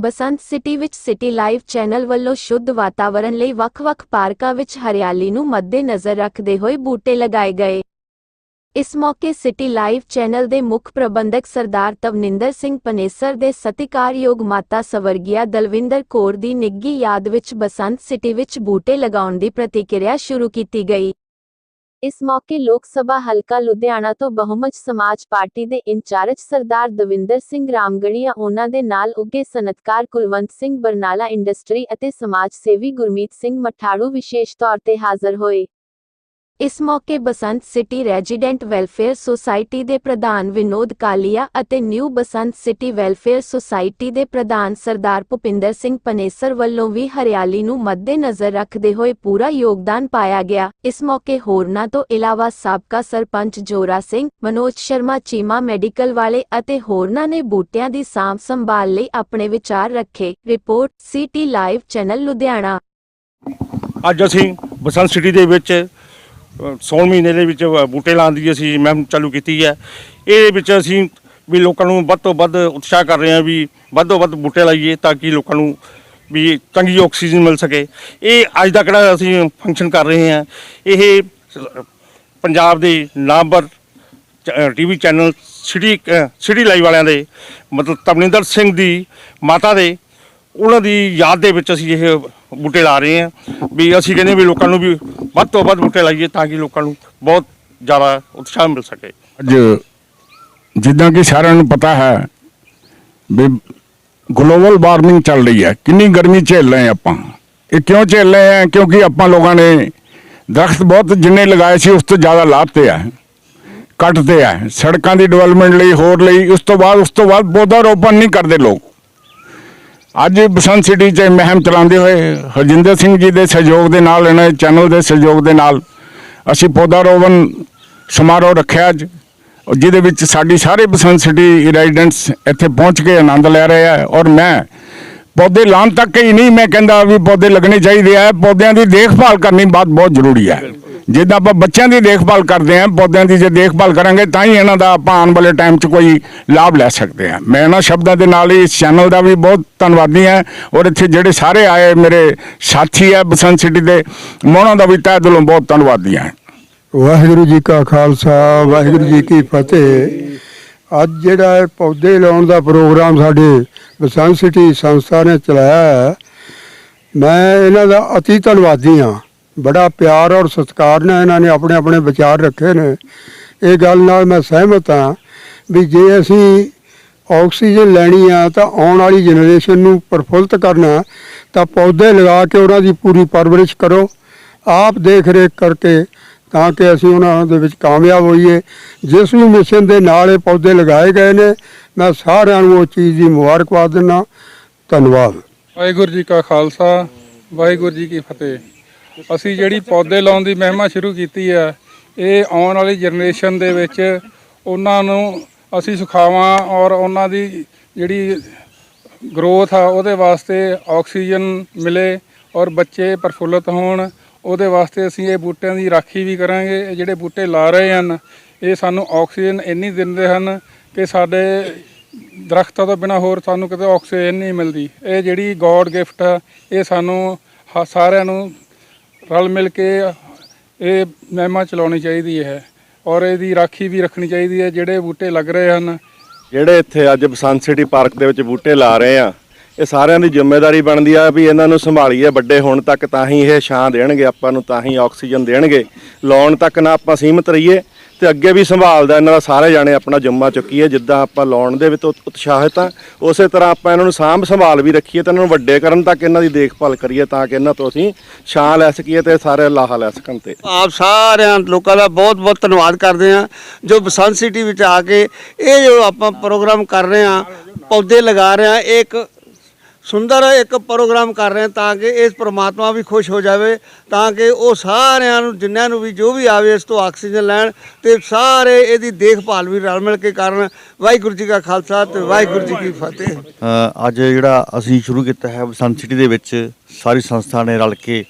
ਬਸੰਤ city ਵਿੱਚ city live channel ਵੱਲੋਂ ਸ਼ੁੱਧ ਵਾਤਾਵਰਣ ਲਈ ਵੱਖ-ਵੱਖ ਪਾਰਕਾਂ ਵਿੱਚ ਹਰਿਆਲੀ ਨੂੰ ਮੱਦੇਨਜ਼ਰ ਰੱਖਦੇ ਹੋਏ ਬੂਟੇ ਲਗਾਏ ਗਏ। ਇਸ ਮੌਕੇ ਸਿਟੀ ਲਾਈਵ ਚੈਨਲ ਦੇ ਮੁੱਖ ਪ੍ਰਬੰਧਕ ਸਰਦਾਰ ਤਵਨਿੰਦਰ ਸਿੰਘ ਪਨੇਸਰ ਦੇ ਸਤਿਕਾਰਯੋਗ ਮਾਤਾ ਸਵਰਗੀਆ ਦਲਵਿੰਦਰ ਕੌਰ ਦੀ ਨਿੱਘੀ ਯਾਦ ਵਿੱਚ ਬਸੰਤ ਸਿਟੀ ਵਿੱਚ ਬੂਟੇ ਲਗਾਉਣ ਦੀ ਪ੍ਰਤੀਕਿਰਿਆ ਸ਼ੁਰੂ ਕੀਤੀ ਗਈ। ਇਸ ਮੌਕੇ ਲੋਕ ਸਭਾ ਹਲਕਾ ਲੁਧਿਆਣਾ ਤੋਂ ਬਹੁਮਤ ਸਮਾਜ ਪਾਰਟੀ ਦੇ ਇੰਚਾਰਜ ਸਰਦਾਰ ਦਵਿੰਦਰ ਸਿੰਘ ਰਾਮਗੜੀਆ, ਉਹਨਾਂ ਦੇ ਨਾਲ ਉੱਗੇ ਸਨਅਤਕਾਰ ਕੁਲਵੰਤ ਸਿੰਘ ਬਰਨਾਲਾ ਇੰਡਸਟਰੀ ਅਤੇ ਸਮਾਜ ਸੇਵੀ ਗੁਰਮੀਤ ਸਿੰਘ ਮਠਾੜੂ ਵਿਸ਼ੇਸ਼ ਤੌਰ ਤੇ ਹਾਜ਼ਰ ਹੋਏ। ਇਸ ਮੌਕੇ Basant city resident welfare society ਦੇ ਪ੍ਰਧਾਨ ਵਿਨੋਦ ਕਾਲੀਆ ਅਤੇ new Basant city welfare society ਦੇ ਪ੍ਰਧਾਨ ਸਰਦਾਰ ਭੁਪਿੰਦਰ ਸਿੰਘ ਪਨੇਸਰ ਵੱਲੋਂ ਵੀ ਹਰਿਆਲੀ ਨੂੰ ਮੱਦੇਨਜ਼ਰ ਰੱਖਦੇ ਹੋਏ ਪੂਰਾ ਯੋਗਦਾਨ ਪਾਇਆ ਗਿਆ। ਇਸ ਮੌਕੇ ਹੋਰਨਾਂ ਤੋਂ ਇਲਾਵਾ ਸਾਬਕਾ ਸਰਪੰਚ ਜੋਰਾ ਸਿੰਘ, ਮਨੋਜ ਸ਼ਰਮਾ ਚੀਮਾ ਮੈਡੀਕਲ ਵਾਲੇ ਅਤੇ ਹੋਰਨਾਂ ਨੇ ਬੂਟਿਆਂ ਦੀ ਸਾਂਭ ਸੰਭਾਲ ਲਈ ਆਪਣੇ ਵਿਚਾਰ ਰੱਖੇ। Report city live channel Ludhiana ਅੱਜ ਅਸੀਂ ਬਸੰਤ ਸਿਟੀ ਦੇ ਵਿੱਚ ਸੌਣ ਮਹੀਨੇ ਦੇ ਵਿੱਚ ਬੂਟੇ ਲਾਉਣ ਦੀ ਅਸੀਂ ਮਹਿਮ ਚਾਲੂ ਕੀਤੀ ਹੈ। ਇਹ ਵਿੱਚ ਅਸੀਂ ਵੀ ਲੋਕਾਂ ਨੂੰ ਵੱਧ ਤੋਂ ਵੱਧ ਉਤਸ਼ਾਹ ਕਰ ਰਹੇ ਹਾਂ ਵੀ ਵੱਧ ਤੋਂ ਵੱਧ ਬੂਟੇ ਲਾਈਏ ਤਾਂ ਕਿ ਲੋਕਾਂ ਨੂੰ ਵੀ ਚੰਗੀ ਆਕਸੀਜਨ ਮਿਲ ਸਕੇ। ਇਹ ਅੱਜ ਦਾ ਕਿਹੜਾ ਅਸੀਂ ਫੰਕਸ਼ਨ ਕਰ ਰਹੇ ਹਾਂ, ਇਹ ਪੰਜਾਬ ਦੇ ਨਾਮਵਰ TV channel city city live ਵਾਲਿਆਂ ਦੇ, ਮਤਲਬ ਤਮਨਿੰਦਰ ਸਿੰਘ ਦੀ ਮਾਤਾ ਦੇ ਉਹਨਾਂ ਦੀ ਯਾਦ ਦੇ ਵਿੱਚ ਅਸੀਂ ਇਹ ਬੂਟੇ ਲਾ ਰਹੇ ਹਾਂ ਵੀ ਅਸੀਂ ਕਹਿੰਦੇ ਵੀ ਲੋਕਾਂ ਨੂੰ ਵੀ ਵੱਧ ਤੋਂ ਵੱਧ ਬੂਟੇ ਲਾਈਏ ਤਾਂ ਕਿ ਲੋਕਾਂ ਨੂੰ ਬਹੁਤ ਜ਼ਿਆਦਾ ਉਤਸ਼ਾਹ ਮਿਲ ਸਕੇ। ਅੱਜ ਜਿੱਦਾਂ ਕਿ ਸਾਰਿਆਂ ਨੂੰ ਪਤਾ ਹੈ ਵੀ ਗਲੋਬਲ ਵਾਰਮਿੰਗ ਚੱਲ ਰਹੀ ਹੈ। ਕਿੰਨੀ ਗਰਮੀ ਝੇਲ ਰਹੇ ਹਾਂ ਆਪਾਂ। ਇਹ ਕਿਉਂ ਝੇਲ ਰਹੇ ਹਾਂ? ਕਿਉਂਕਿ ਆਪਾਂ ਲੋਕਾਂ ਨੇ ਦਰਖਤ ਬਹੁਤ ਜਿੰਨੇ ਲਗਾਏ ਸੀ, ਉਸ ਤੋਂ ਜ਼ਿਆਦਾ ਲਾਤੇ ਆ, ਕੱਟਦੇ ਆ। ਸੜਕਾਂ ਦੀ ਡਿਵੈਲਪਮੈਂਟ ਲਈ, ਹੋਰ ਲਈ, ਉਸ ਤੋਂ ਬਾਅਦ, ਉਸ ਤੋਂ ਬਾਅਦ ਪੌਦਾ ਰੋਪਣ ਨਹੀਂ ਕਰਦੇ ਲੋਕ। ਅੱਜ ਬਸੰਤ ਸਿਟੀ 'ਚ ਮਹਿਮ ਚਲਾਉਂਦੇ ਹੋਏ ਹਰਜਿੰਦਰ ਸਿੰਘ ਜੀ ਦੇ ਸਹਿਯੋਗ ਦੇ ਨਾਲ, ਇਹਨਾਂ ਚੈਨਲ ਦੇ ਸਹਿਯੋਗ ਦੇ ਨਾਲ ਅਸੀਂ ਪੌਦਾ ਰੋਪਣ ਸਮਾਰੋਹ ਰੱਖਿਆ ਅੱਜ ਜਿਹਦੇ ਵਿੱਚ ਸਾਡੀ ਸਾਰੇ ਬਸੰਤ ਸਿਟੀ ਰੈਜ਼ੀਡੈਂਟਸ ਇੱਥੇ ਪਹੁੰਚ ਕੇ ਆਨੰਦ ਲੈ ਰਹੇ ਆ, ਔਰ ਮੈਂ ਪੌਦੇ ਲਾਉਣ ਤੱਕ ਹੀ ਨਹੀਂ, ਮੈਂ ਕਹਿੰਦਾ ਵੀ ਪੌਦੇ ਲੱਗਣੇ ਚਾਹੀਦੇ ਆ, ਪੌਦਿਆਂ ਦੀ ਦੇਖਭਾਲ ਕਰਨੀ ਬਹੁਤ ਬਹੁਤ ਜ਼ਰੂਰੀ ਹੈ। ਜਿੱਦਾਂ ਆਪਾਂ ਬੱਚਿਆਂ ਦੀ ਦੇਖਭਾਲ ਕਰਦੇ ਆ ਪੌਦਿਆਂ ਦੀ ਜੇ ਦੇਖਭਾਲ ਕਰਾਂਗੇ, ਤਾਂ ਹੀ ਇਹਨਾਂ ਦਾ ਆਪਾਂ ਆਉਣ ਵਾਲੇ ਟਾਈਮ 'ਚ ਕੋਈ ਲਾਭ ਲੈ ਸਕਦੇ ਆ ਮੈਂ ਇਹਨਾਂ ਸ਼ਬਦਾਂ ਦੇ ਨਾਲ ਹੀ ਇਸ ਚੈਨਲ ਦਾ ਵੀ ਬਹੁਤ ਧੰਨਵਾਦੀ ਹਾਂ ਔਰ ਇੱਥੇ ਜਿਹੜੇ ਸਾਰੇ ਆਏ ਮੇਰੇ ਸਾਥੀ ਆ ਬਸੰਤ ਸਿਟੀ ਦੇ ਉਹਨਾਂ ਦਾ ਵੀ ਤਹਿ ਦਿਲੋਂ ਬਹੁਤ ਧੰਨਵਾਦੀ ਹਾਂ। ਵਾਹਿਗੁਰੂ ਜੀ ਕਾ ਖਾਲਸਾ, ਵਾਹਿਗੁਰੂ ਜੀ ਕੀ ਫਤਿਹ। ਅੱਜ ਜਿਹੜਾ ਪੌਦੇ ਲਾਉਣ ਦਾ ਪ੍ਰੋਗਰਾਮ ਸਾਡੇ ਬਸੰਤ ਸਿਟੀ ਸੰਸਥਾ ਨੇ ਚਲਾਇਆ ਹੈ, ਮੈਂ ਇਹਨਾਂ ਦਾ ਅਤੀ ਧੰਨਵਾਦੀ ਹਾਂ। ਬੜਾ ਪਿਆਰ ਔਰ ਸਤਿਕਾਰ ਨਾਲ ਇਹਨਾਂ ਨੇ ਆਪਣੇ ਆਪਣੇ ਵਿਚਾਰ ਰੱਖੇ ਨੇ। ਇਹ ਗੱਲ ਨਾਲ ਮੈਂ ਸਹਿਮਤ ਹਾਂ ਵੀ ਜੇ ਅਸੀਂ ਆਕਸੀਜਨ ਲੈਣੀ ਆ ਤਾਂ ਆਉਣ ਵਾਲੀ ਜਨਰੇਸ਼ਨ ਨੂੰ ਪ੍ਰਫੁੱਲਤ ਕਰਨਾ, ਤਾਂ ਪੌਦੇ ਲਗਾ ਕੇ ਉਹਨਾਂ ਦੀ ਪੂਰੀ ਪਰਵਰਿਸ਼ ਕਰੋ, ਆਪ ਦੇਖ ਰੇਖ ਕਰਕੇ ਤਾਂ ਕਿ ਅਸੀਂ ਉਹਨਾਂ ਦੇ ਵਿੱਚ ਕਾਮਯਾਬ ਹੋਈਏ। ਜਿਸ ਵੀ ਮਿਸ਼ਨ ਦੇ ਨਾਲ ਇਹ ਪੌਦੇ ਲਗਾਏ ਗਏ ਨੇ, ਮੈਂ ਸਾਰਿਆਂ ਨੂੰ ਉਹ ਚੀਜ਼ ਦੀ ਮੁਬਾਰਕਬਾਦ ਦਿੰਦਾ। ਧੰਨਵਾਦ। ਵਾਹਿਗੁਰੂ ਜੀ ਕਾ ਖਾਲਸਾ, ਵਾਹਿਗੁਰੂ ਜੀ ਕੀ ਫਤਿਹ। ਅਸੀਂ ਜਿਹੜੀ ਪੌਦੇ ਲਾਉਣ ਦੀ ਮਹਿਮਾ ਸ਼ੁਰੂ ਕੀਤੀ ਹੈ ਇਹ ਆਉਣ ਵਾਲੀ ਜਨਰੇਸ਼ਨ ਦੇ ਵਿੱਚ ਉਹਨਾਂ ਨੂੰ ਅਸੀਂ ਸੁਖਾਵਾਂ ਔਰ ਉਹਨਾਂ ਦੀ ਜਿਹੜੀ ਗਰੋਥ ਆ, ਉਹਦੇ ਵਾਸਤੇ ਆਕਸੀਜਨ ਮਿਲੇ ਔਰ ਬੱਚੇ ਪ੍ਰਫੁੱਲਤ ਹੋਣ। ਉਹਦੇ ਵਾਸਤੇ ਅਸੀਂ ਇਹ ਬੂਟਿਆਂ ਦੀ ਰਾਖੀ ਵੀ ਕਰਾਂਗੇ। ਇਹ ਜਿਹੜੇ ਬੂਟੇ ਲਾ ਰਹੇ ਹਨ, ਇਹ ਸਾਨੂੰ ਆਕਸੀਜਨ ਇੰਨੀ ਦਿੰਦੇ ਹਨ ਕਿ ਸਾਡੇ ਦਰਖਤਾਂ ਤੋਂ ਬਿਨਾ ਹੋਰ ਸਾਨੂੰ ਕਿਤੇ ਆਕਸੀਜਨ ਨਹੀਂ ਮਿਲਦੀ। ਇਹ ਜਿਹੜੀ ਗੋਡ ਗਿਫਟ ਆ, ਇਹ ਸਾਨੂੰ ਹ- ਸਾਰਿਆਂ ਨੂੰ ਰਲ ਮਿਲ ਕੇ ਇਹ ਮਹਿਮਾ ਚਲਾਉਣੀ ਚਾਹੀਦੀ ਹੈ ਔਰ ਇਹਦੀ ਰਾਖੀ ਵੀ ਰੱਖਣੀ ਚਾਹੀਦੀ ਹੈ, ਜਿਹੜੇ ਬੂਟੇ ਲੱਗ ਰਹੇ ਹਨ। ਜਿਹੜੇ ਇੱਥੇ ਅੱਜ ਬਸੰਤ ਸਿਟੀ ਪਾਰਕ ਦੇ ਵਿੱਚ ਬੂਟੇ ਲਾ ਰਹੇ ਆ, ਇਹ ਸਾਰਿਆਂ ਦੀ ਜ਼ਿੰਮੇਵਾਰੀ ਬਣਦੀ ਆ ਵੀ ਇਹਨਾਂ ਨੂੰ ਸੰਭਾਲੀਏ ਵੱਡੇ ਹੋਣ ਤੱਕ ਤਾਂ ਹੀ ਇਹ ਛਾਂ ਦੇਣਗੇ, ਆਪਾਂ ਨੂੰ ਤਾਂ ਹੀ ਆਕਸੀਜਨ ਦੇਣਗੇ। ਲਾਉਣ ਤੱਕ ਨਾ ਆਪਾਂ ਸੀਮਤ ਰਹੀਏ ਤੇ ਅੱਗੇ ਵੀ ਸੰਭਾਲਦਾ, ਇਹਨਾਂ ਦਾ ਸਾਰੇ ਜਾਣੇ ਆਪਣਾ ਜੁੰਮਾ ਚੁੱਕੀਏ, ਜਿੱਦਾਂ ਆਪਾਂ ਲਾਉਣ ਦੇ ਵਿੱਚ ਉਤਸ਼ਾਹਿਤ ਆ, ਉਸੇ ਤਰ੍ਹਾਂ ਆਪਾਂ ਇਹਨਾਂ ਨੂੰ ਸਾਂਭ ਸੰਭਾਲ ਵੀ ਰੱਖੀਏ ਤੇ ਇਹਨਾਂ ਨੂੰ ਵੱਡੇ ਕਰਨ ਤੱਕ ਇਹਨਾਂ ਦੀ ਦੇਖਭਾਲ ਕਰੀਏ ਤਾਂ ਕਿ ਇਹਨਾਂ ਤੋਂ ਅਸੀਂ ਛਾਂ ਲੈ ਸਕੀਏ ਤੇ ਸਾਰੇ ਲਾਹਾ ਲੈ ਸਕਣ ਤੇ। ਆਪ ਸਾਰਿਆਂ ਲੋਕਾਂ ਦਾ ਬਹੁਤ ਬਹੁਤ ਧੰਨਵਾਦ ਕਰਦੇ ਹਾਂ, ਜੋ ਬਸੰਤ ਸਿਟੀ ਵਿੱਚ ਆ ਕੇ ਇਹ ਜੋ ਆਪਾਂ ਪ੍ਰੋਗਰਾਮ ਕਰ ਰਹੇ ਹਾਂ, ਪੌਦੇ ਲਗਾ ਰਹੇ ਹਾਂ, ਇਹ ਇੱਕ ਸੁੰਦਰ ਇੱਕ ਪ੍ਰੋਗਰਾਮ ਕਰ ਰਹੇ ਤਾਂ ਕਿ ਇਸ ਪ੍ਰਮਾਤਮਾ ਵੀ ਖੁਸ਼ ਹੋ ਜਾਵੇ ਤਾਂ ਕਿ ਉਹ ਸਾਰਿਆਂ ਨੂੰ ਜਿੰਨਿਆਂ ਨੂੰ ਵੀ ਜੋ ਵੀ ਆਵੇ ਇਸ ਤੋਂ ਆਕਸੀਜਨ ਲੈਣ ਤੇ ਸਾਰੇ ਇਹਦੀ ਦੇਖਭਾਲ ਵੀ ਰਲ ਮਿਲ ਕੇ ਕਰਨ। ਵਾਹਿਗੁਰੂ ਜੀ ਕਾ ਖਾਲਸਾ ਤੇ ਵਾਹਿਗੁਰੂ ਜੀ ਕੀ ਫਤਿਹ। ਅੱਜ ਜਿਹੜਾ ਅਸੀਂ ਸ਼ੁਰੂ ਕੀਤਾ ਹੈ ਬਸੰਤ ਸਿਟੀ ਦੇ ਵਿੱਚ ਸਾਰੀ ਸੰਸਥਾ ਨੇ ਰਲ ਕੇ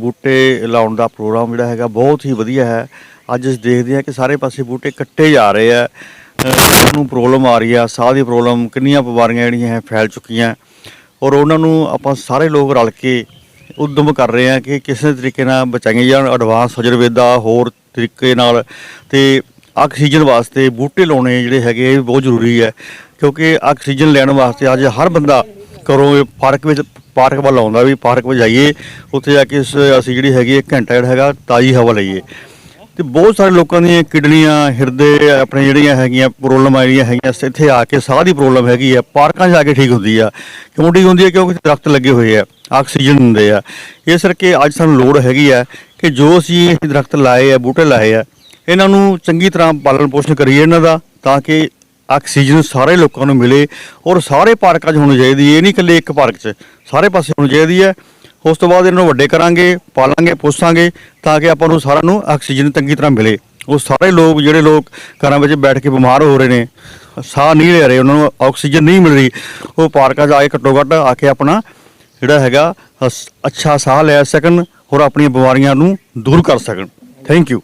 ਬੂਟੇ ਲਾਉਣ ਦਾ ਪ੍ਰੋਗਰਾਮ ਜਿਹੜਾ ਹੈਗਾ ਬਹੁਤ ਹੀ ਵਧੀਆ ਹੈ। ਅੱਜ ਅਸੀਂ ਦੇਖਦੇ ਹਾਂ ਕਿ ਸਾਰੇ ਪਾਸੇ ਬੂਟੇ ਕੱਟੇ ਜਾ ਰਹੇ ਆ ਅ, ਨੂੰ ਪ੍ਰੋਬਲਮ ਆ ਰਹੀ ਆ ਸਾਹ ਦੀ ਪ੍ਰੋਬਲਮ ਕਿੰਨੀਆਂ ਬਿਮਾਰੀਆਂ ਜਿਹੜੀਆਂ ਹੈ ਫੈਲ ਚੁੱਕੀਆਂ। ਔਰ ਉਹਨਾਂ ਨੂੰ ਆਪਾਂ ਸਾਰੇ ਲੋਕ ਰਲ ਕੇ ਉਦਮ ਕਰ ਰਹੇ ਹਾਂ ਕਿ ਕਿਸੇ ਤਰੀਕੇ ਨਾਲ ਬਚਾਈਆਂ ਜਾਣ ਐਡਵਾਂਸ ਅਜਰਵੇਦਾ ਹੋਰ ਤਰੀਕੇ ਨਾਲ ਤੇ ਆਕਸੀਜਨ ਵਾਸਤੇ ਬੂਟੇ ਲਾਉਣੇ ਜਿਹੜੇ ਹੈਗੇ ਇਹ ਵੀ ਬਹੁਤ ਜ਼ਰੂਰੀ ਹੈ ਕਿਉਂਕਿ ਆਕਸੀਜਨ ਲੈਣ ਵਾਸਤੇ ਅੱਜ ਹਰ ਬੰਦਾ ਘਰੋਂ ਪਾਰਕ ਵਿੱਚ, ਪਾਰਕ ਵੱਲ ਆਉਂਦਾ ਵੀ ਪਾਰਕ ਵਿੱਚ ਜਾਈਏ, ਉੱਥੇ ਜਾ ਕੇ ਸ- ਅਸੀਂ ਜਿਹੜੀ ਹੈਗੀ ਹੈ ਘੰਟਾ ਜਿਹੜਾ ਹੈਗਾ ਤਾਜ਼ੀ ਹਵਾ ਲਈਏ। ਤੇ ਬਹੁਤ ਸਾਰੇ ਲੋਕਾਂ ਦੀਆਂ ਕਿਡਨੀਆਂ, ਹਿਰਦੇ, ਆਪਣੇ ਜਿਹੜੀਆਂ ਹੈਗੀਆਂ ਪ੍ਰੋਬਲਮ ਜਿਹੜੀਆਂ ਹੈਗੀਆਂ ਇੱਥੇ ਆ ਕੇ ਸਾਹ ਦੀ ਪ੍ਰੋਬਲਮ ਹੈਗੀ ਆ, ਪਾਰਕਾਂ 'ਚ ਆ ਕੇ ਠੀਕ ਹੁੰਦੀ ਆ। ਕਿਉਂ ਠੀਕ ਹੁੰਦੀ ਹੈ ਕਿਉਂਕਿ ਦਰਖਤ ਲੱਗੇ ਹੋਏ ਆ, ਆਕਸੀਜਨ ਦਿੰਦੇ ਆ। ਇਸ ਕਰਕੇ ਅੱਜ ਸਾਨੂੰ ਲੋੜ ਹੈਗੀ ਆ ਕਿ ਜੋ ਅਸੀਂ ਇਹ ਦਰਖਤ ਲਾਏ ਆ, ਬੂਟੇ ਲਾਏ ਆ, ਇਹਨਾਂ ਨੂੰ ਚੰਗੀ ਤਰ੍ਹਾਂ ਪਾਲਣ ਪੋਸ਼ਣ ਕਰੀਏ ਇਹਨਾਂ ਦਾ, ਤਾਂ ਕਿ ਆਕਸੀਜਨ ਸਾਰੇ ਲੋਕਾਂ ਨੂੰ ਮਿਲੇ ਔਰ ਸਾਰੇ ਪਾਰਕਾਂ 'ਚ ਹੋਣੀ ਚਾਹੀਦੀ ਇਹ ਨਹੀਂ ਇਕੱਲੇ ਇੱਕ ਪਾਰਕ 'ਚ, ਸਾਰੇ ਪਾਸੇ ਹੋਣੀ ਚਾਹੀਦੀ ਹੈ। ਉਸ ਤੋਂ ਬਾਅਦ ਇਹਨਾਂ ਨੂੰ ਵੱਡੇ ਕਰਾਂਗੇ, ਪਾਲਾਂਗੇ, ਪੋਸਾਂਗੇ ਤਾਂ ਕਿ ਆਪਾਂ ਨੂੰ ਸਾਰਿਆਂ ਨੂੰ ਆਕਸੀਜਨ ਚੰਗੀ ਤਰ੍ਹਾਂ ਮਿਲੇ। ਉਹ ਸਾਰੇ ਲੋਕ, ਜਿਹੜੇ ਲੋਕ ਘਰਾਂ ਵਿੱਚ ਬੈਠ ਕੇ ਬਿਮਾਰ ਹੋ ਰਹੇ ਨੇ, ਸਾਹ ਨਹੀਂ ਲੈ ਰਹੇ, ਉਹਨਾਂ ਨੂੰ ਆਕਸੀਜਨ ਨਹੀਂ ਮਿਲ ਰਹੀ, ਉਹ ਪਾਰਕਾਂ 'ਚ ਆ ਕੇ ਘੱਟੋ ਘੱਟ ਆ ਕੇ ਆਪਣਾ ਜਿਹੜਾ ਹੈਗਾ ਅੱਛਾ ਸਾਹ ਲੈ ਸਕਣ ਔਰ ਆਪਣੀਆਂ ਬਿਮਾਰੀਆਂ ਨੂੰ ਦੂਰ ਕਰ ਸਕਣ। Thank you